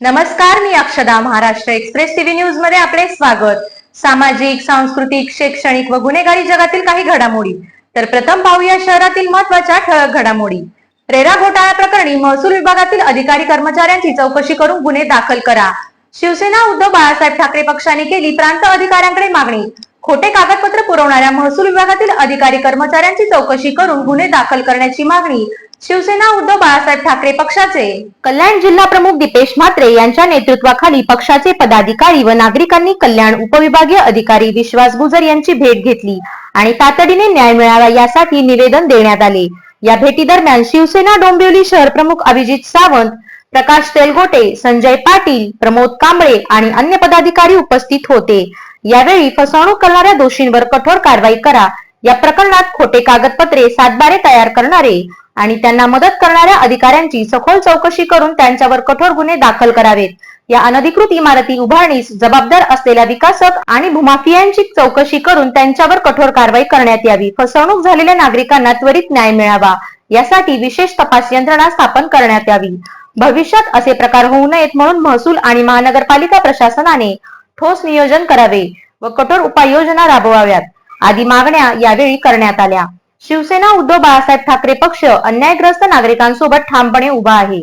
नमस्कार मी अक्षदा Maharashtra express TV न्यूजमध्ये आपले स्वागत. सामाजिक सांस्कृतिक शैक्षणिक व गुन्हेगारी जगातील काही घडामोडी. तर प्रथम पाहूया शहरातील महत्त्वाच्या ठळक घडामोडी. रेरा घोटाळा प्रकरणी महसूल विभागातील अधिकारी कर्मचाऱ्यांची चौकशी करून गुन्हे दाखल करा. शिवसेना उद्धव बाळासाहेब ठाकरे पक्षाने केली प्रांत अधिकाऱ्यांकडे मागणी. खोटे कागदपत्र पुरवणाऱ्या महसूल विभागातील अधिकारी कर्मचाऱ्यांची चौकशी करून गुन्हे दाखल करण्याची मागणी. शिवसेना उद्धव बाळासाहेब ठाकरे पक्षाचे. कल्याण जिल्हा प्रमुख दीपेश म्हात्रे यांच्या नेतृत्वाखाली पक्षाचे पदाधिकारी व नागरिकांनी कल्याण उपविभागीय अधिकारी विश्वास गुजर यांची भेट घेतली आणि तातडीने न्याय मिळावा यासाठी निवेदन देण्यात आले. या भेटी दरम्यान शिवसेना डोंबिवली शहर प्रमुख अभिजित सावंत प्रकाश तेलगोटे संजय पाटील प्रमोद कांबळे आणि अन्य पदाधिकारी उपस्थित होते. यावेळी फसवणूक करणाऱ्या दोषींवर कठोर कारवाई करा या प्रकरणात खोटे कागदपत्रे सातबारे तयार करणारे आणि त्यांना मदत करणाऱ्या अधिकाऱ्यांची सखोल चौकशी करून त्यांच्यावर कठोर गुन्हे दाखल करावेत. या अनधिकृत इमारती उभारणीस जबाबदार असलेल्या विकासक आणि भूमाफियांची चौकशी करून त्यांच्यावर कठोर कारवाई करण्यात यावी. फसवणूक झालेल्या नागरिकांना त्वरित न्याय मिळावा. यासाठी विशेष तपास यंत्रणा स्थापन करण्यात यावी. भविष्यात असे प्रकार होऊ नयेत म्हणून महसूल आणि महानगरपालिका प्रशासनाने ठोस नियोजन करावे व कठोर उपाययोजना राबवाव्यात. आदी मागण्या यावेळी करण्यात आल्या. शिवसेना उद्धव बाळासाहेब ठाकरे पक्ष अन्यायग्रस्त नागरिकांसोबत ठामपणे उभा आहे.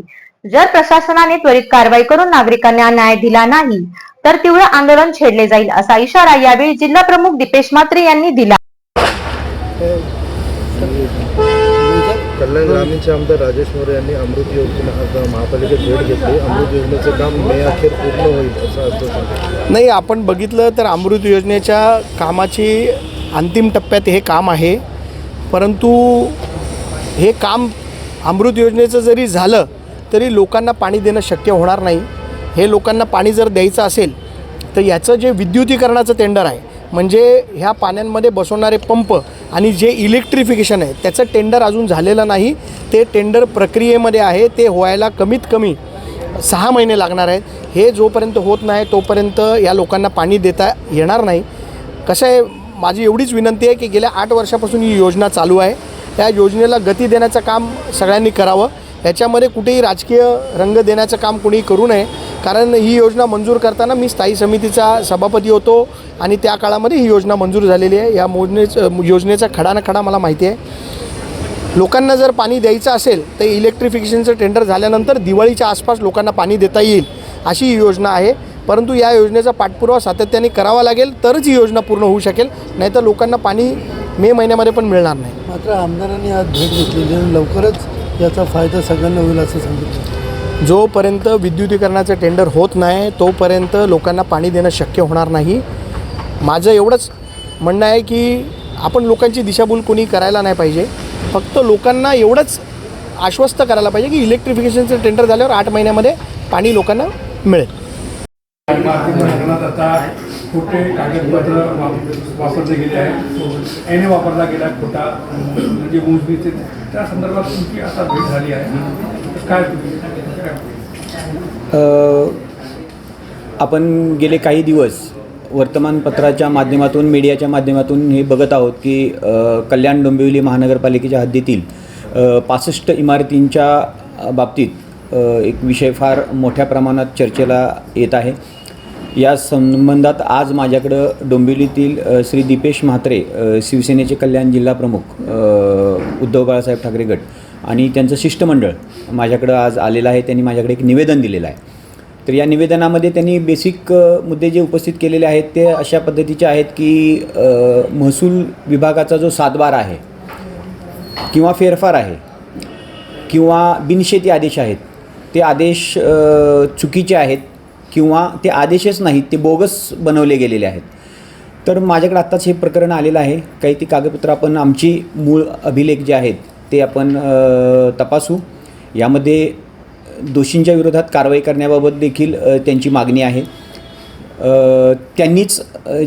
जर प्रशासनाने त्वरित कारवाई करून नागरिकांना न्याय दिला नाही तर तीव्र आंदोलन छेडले जाईल असा इशारा यावेळी जिल्हा प्रमुख दीपेश म्हात्रे यांनी दिला. कल्याण ग्रामीणचे आमदार राजेश मोरे यांनी अमृत योजना महापालिकेत भेट घेतली. अमृत योजनेचं काम मे अखेर पूर्ण होईल असं नाही आपण बघितलं तर अमृत योजनेच्या कामाची अंतिम टप्प्यात हे काम आहे. परंतु हे काम अमृत योजनेचं जरी झालं तरी लोकांना पाणी देणं शक्य होणार नाही. हे लोकांना पाणी जर द्यायचं असेल तर याचं जे विद्युतीकरणाचं टेंडर आहे म्हणजे ह्या पाण्यांमध्ये बसवणारे पंप आणि जे इलेक्ट्रिफिकेशन आहे त्याचं टेंडर अजून झालेलं नाही. ते टेंडर प्रक्रियेमध्ये आहे ते व्हायला कमीत कमी सहा महिने लागणार आहेत. हे जोपर्यंत होत नाही तोपर्यंत या लोकांना पाणी देता येणार नाही. कसं आहे माझी एवढीच विनंती आहे की गेल्या आठ वर्षापासून ही योजना चालू आहे. त्या योजनेला गती देण्याचं काम सगळ्यांनी करावं. याच्यामध्ये कुठेही राजकीय रंग देण्याचं काम कुणीही करू नये. कारण ही योजना मंजूर करताना मी स्थायी समितीचा सभापती होतो आणि त्या काळामध्ये ही योजना मंजूर झालेली आहे. या मोजनेचं योजनेचा खडा ना खडा मला माहिती आहे. लोकांना जर पाणी द्यायचं असेल तर इलेक्ट्रिफिकेशनचं टेंडर झाल्यानंतर दिवाळीच्या आसपास लोकांना पाणी देता येईल अशी ही योजना आहे. परंतु या योजनेचा पाठपुरावा सातत्याने करावा लागेल तरच ही योजना पूर्ण होऊ शकेल नाहीतर लोकांना पाणी मे महिन्यामध्ये पण मिळणार नाही. मात्र आमदारांनी आज भेट घेतलेली आहे लवकरच याचा फायदा सगळ्यांना होईल असं सांगितलं. जोपर्यंत विद्युतीकरणाचं टेंडर होत नाही तोपर्यंत लोकांना पाणी देणं शक्य होणार नाही. माझं एवढंच म्हणणं आहे की आपण लोकांची दिशाभूल कोणी करायला नाही पाहिजे. फक्त लोकांना एवढंच आश्वस्त करायला पाहिजे की इलेक्ट्रिफिकेशनचं टेंडर झाल्यावर आठ महिन्यामध्ये पाणी लोकांना मिळेल. आता खोटे कागदपत्र वापरले गेले आहे एने वापरला गेला खोटा. म्हणजे मोजणीचे त्या संदर्भात तुमची आता भेट झाली आहे. काय आपण गेले काही दिवस वर्तमानपत्राच्या माध्यमातून मीडियाच्या माध्यमातून हे बघत आहोत की कल्याण डोंबिवली महानगरपालिकेच्या हद्दीतील पासष्ट इमारतींच्या बाबतीत एक विषय फार मोठ्या प्रमाणात चर्चेला येत आहे. या संबंधात आज माझ्याकडं डोंबिवलीतील श्री दीपेश म्हात्रे शिवसेनेचे कल्याण जिल्हा प्रमुख उद्धव बाळासाहेब ठाकरे गट आणि त्यांचं शिष्टमंडळ माझ्याकडं आज आलेलं आहे. त्यांनी माझ्याकडे एक निवेदन दिलेलं आहे. तर या निवेदनामध्ये त्यांनी बेसिक मुद्दे जे उपस्थित केलेले आहेत ते अशा पद्धतीचे आहेत की महसूल विभागाचा जो सातबार आहे किंवा फेरफार आहे किंवा बिनशेती आदेश आहेत ते आदेश चुकीचे आहेत किंवा ते आदेशच नाहीत ते बोगस बनवले गेलेले आहेत. तर माझ्याकडे आत्ताच हे प्रकरण आलेलं आहे. काही ती कागदपत्रं आपण आमची मूळ अभिलेख जे आहेत ते आपण तपासू. यामध्ये दोषींच्या विरोधात कारवाई करण्याबाबत देखील त्यांची मागणी आहे. त्यांनीच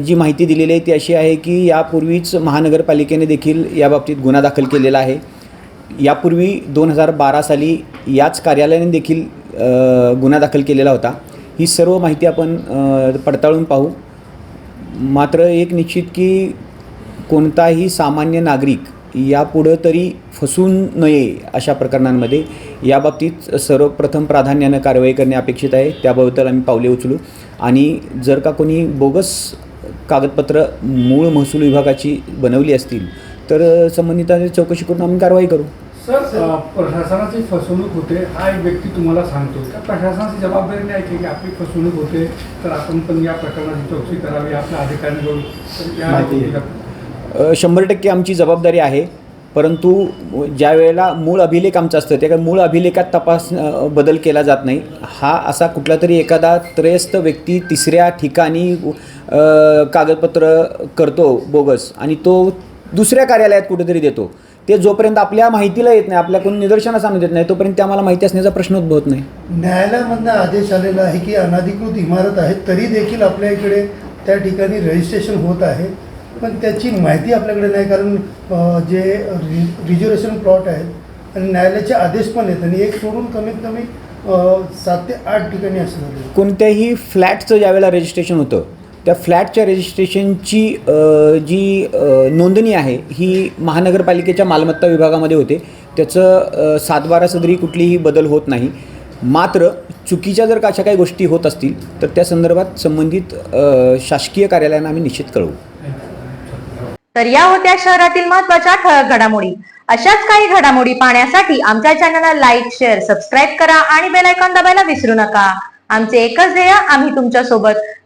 जी माहिती दिलेली आहे ती अशी आहे की यापूर्वीच महानगरपालिकेने देखील याबाबतीत गुन्हा दाखल केलेला आहे. यापूर्वी दोन हजार बारा साली याच कार्यालयाने देखील गुन्हा दाखल केलेला होता. ही सर्व माहिती आपण पडताळून पाहू. मात्र एक निश्चित की कोणताही सामान्य नागरिक यापुढं तरी फसून नये अशा प्रकरणांमध्ये. याबाबतीत सर्वप्रथम प्राधान्यानं कारवाई करणे अपेक्षित आहे. त्याबद्दल आम्ही पावले उचलू. आणि जर का कोणी बोगस कागदपत्र मूळ महसूल विभागाची बनवली असतील तर संबंधितांची चौकशी करून आम्ही कारवाई करू. सर प्रशासनाची फसवणूक होते हा एक व्यक्ती तुम्हाला सांगतो त्या प्रशासनाची जबाबदारी नाही की आपली फसवणूक होते तर आपण पण या प्रकरणाची चौकशी करावी आपल्या अधिकाऱ्यांकडून शंभर टक्के आमची जबाबदारी आहे परंतु ज्या वेळेला मूळ अभिलेख आमचा असतं त्या मूळ अभिलेखात तपास बदल केला जात नाही. हा असा कुठला तरी एखादा त्रयस्थ व्यक्ती तिसऱ्या ठिकाणी कागदपत्र करतो बोगस आणि तो दुसऱ्या कार्यालयात कुठेतरी देतो. ते जोपर्यंत आपल्या माहितीला येत नाही आपल्या कोणी निदर्शनास आणून देत नाही तोपर्यंत ते आम्हाला माहिती असण्याचा प्रश्न उद्भवत नाही. न्यायालयामधनं आदेश आलेला आहे की अनधिकृत इमारत आहे तरी देखील आपल्या इकडे त्या ठिकाणी रजिस्ट्रेशन होत आहे. पण त्याची माहिती आपल्याकडे नाही कारण अ, जे रि रिजर्वेशन प्लॉट आहेत आणि न्यायालयाचे आदेश पण आहेत आणि एक सोडून कमीत कमी अ, सात ते आठ ठिकाणी असं कोणत्याही फ्लॅटचं ज्यावेळेला रजिस्ट्रेशन होतं त्या फ्लॅटच्या रजिस्ट्रेशनची जी नोंदणी आहे ही महानगरपालिकेच्या मालमत्ता विभागामध्ये होते. त्याचं सातबारा सदरी कुठलीही बदल होत नाही. मात्र चुकीच्या जर का अशा काही गोष्टी होत असतील तर त्या संदर्भात संबंधित शासकीय कार्यालयांना आम्ही निश्चित कळवू. तर या होत्या शहरातील महत्त्वाच्या ठळक घडामोडी. अशाच काही घडामोडी पाहण्यासाठी आमच्या चॅनलला लाईक शेअर सबस्क्राईब करा आणि बेल आयकॉन दाबायला विसरू नका. आमचे एकच ध्येय आम्ही तुमच्यासोबत